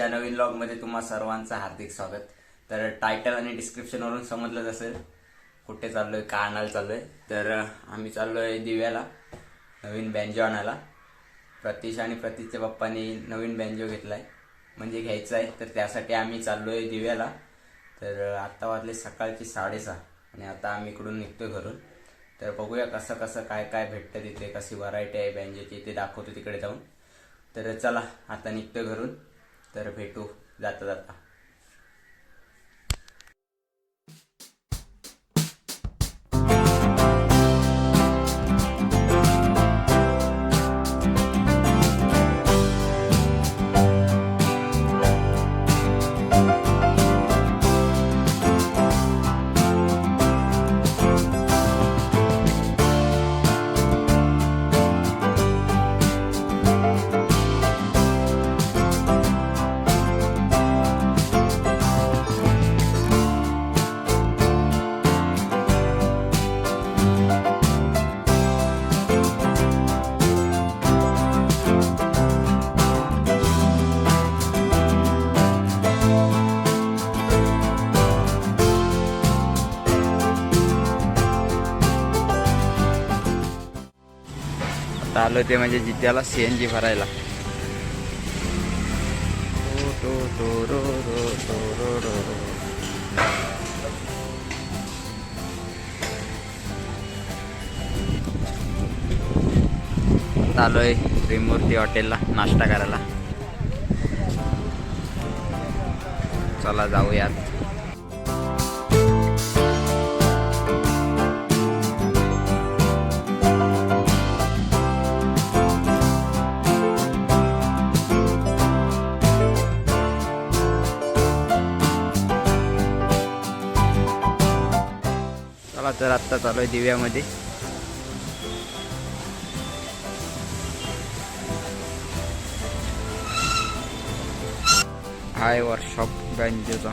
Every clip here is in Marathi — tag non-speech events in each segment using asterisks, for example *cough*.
आजच्या नवीन ब्लॉगमध्ये तुम्हा सर्वांचं हार्दिक स्वागत. तर टायटल आणि डिस्क्रिप्शनवरून समजलंच असेल कुठे चाललोय का आणायला चाललोय. तर आम्ही आम्ही चाललोय दिव्याला नवीन बँजो आणायला. प्रतीश आणि प्रतीशच्या पप्पांनी नवीन बँजो घेतलाय. म्हणजे घ्यायचा आहे तर त्यासाठी आम्ही चाललोय दिव्याला. तर आत्ता वाजले सकाळचे साडेसहा आणि आता आम्ही इकडून निघतोय घरून. तर बघूया कसं कसं काय काय भेटतं तिथे कशी व्हरायटी आहे बँजोची ते दाखवतो तिकडे जाऊन. तर चला आता निघतोय घरून. तर भेटू जाता जाता. आता आलो ते म्हणजे जिद्याला सी एन जी भरायला. आलोय त्रिमूर्ती हॉटेलला नाश्ता करायला. चला जाऊयात. चला तर आत्ता चालू आहे दिव्यामध्ये. हाय वर्कशॉप बँजेचा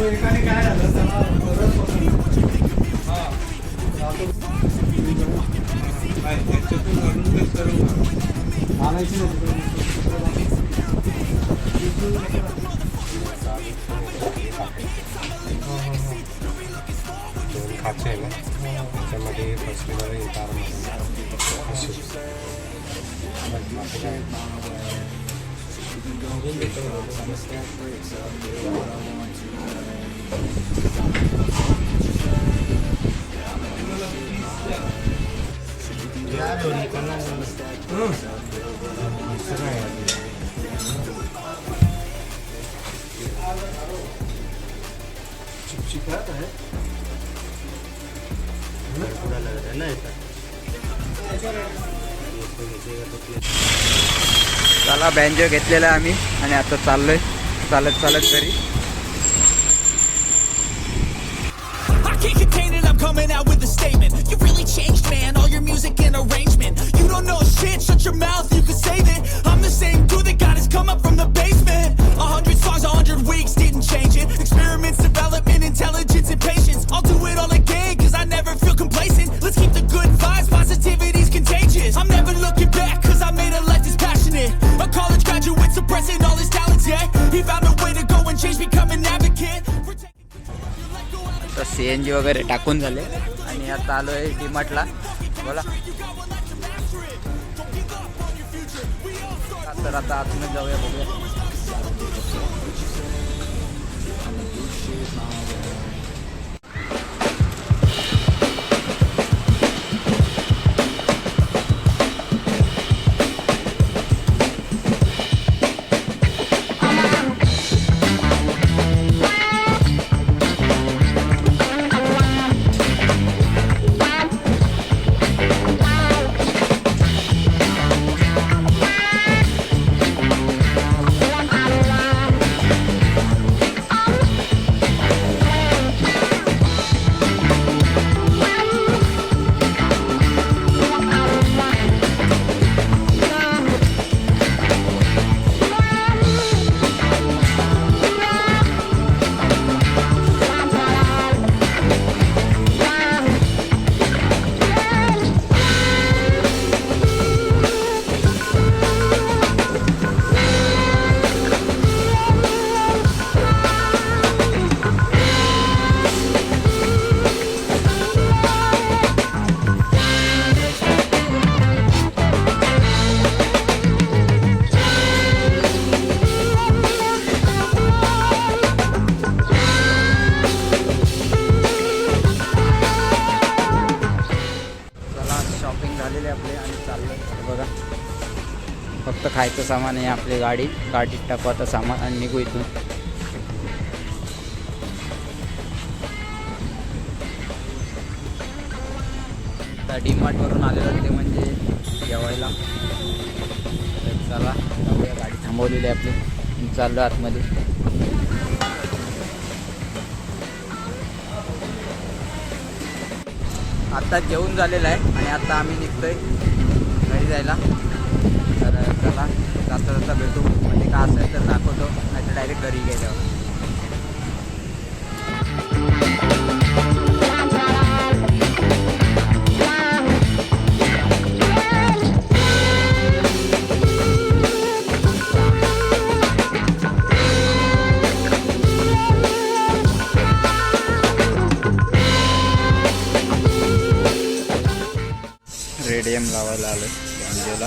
एकाने काय झालं त्याला बरंच होतं. आणायची नव्हती पाचशे आहे चला बँजो घेतलेला आहे आम्ही आणि आता चाललोय. चालत चालत घरी. Coming out with a statement. You really changed, man, all your music and arrangement. You don't know shit, shut your mouth, you can save it. I'm the same dude that got his come up from the basement. A hundred songs, a hundred weeks, didn't change it. Experiments, development, intelligence, C N G वगैरे टाकून झाले. आणि आता आलो आहे डीमार्टला बोला. तर आता आतमध्ये जाऊया बघूया. खायचं सामान आहे आपली गाडी. गाडीत टाकू आता सामान आणि निघू इथून. आता डीमार्टवरून आलेलो ते म्हणजे जेवायला. चला गाडी थांबवलेली आहे आपली. चाललो आतमध्ये. आता जेवून झालेलं आहे आणि आता आम्ही निघतोय घरी जायला. तर जास्त जास्त भेटू. म्हणजे का असेल तर दाखवतो नाही तर डायरेक्ट घरी गेल्यावर रेडियम लावायला आलो बँजेला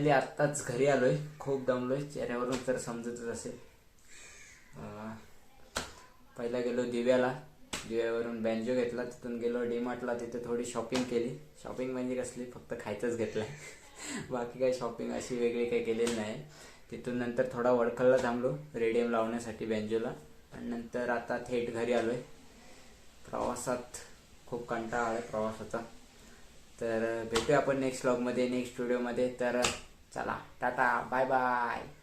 फायनली आत्ताच घरी आलोय खूप दमलोय चेहऱ्यावरून तर समजतच असेल. पहिला गेलो दिव्याला. दिव्यावरून बँजो घेतला तिथून गेलो डीमार्टला तिथे थोडी शॉपिंग केली. शॉपिंग म्हणजे कसली? फक्त खायचंच घेतलंय. *laughs* बाकी काही शॉपिंग अशी वेगळी काही केलेली नाही. तिथून नंतर थोडा वडखलला थांबलो रेडियम लावण्यासाठी बँजोला आणि नंतर आता थेट घरी आलोय. प्रवासात खूप कंटाळा आला प्रवासाचा. तर भेटूया आपण नेक्स्ट व्लॉगमध्ये नेक्स्ट व्हिडिओमध्ये तर चला टाटा बाय बाय.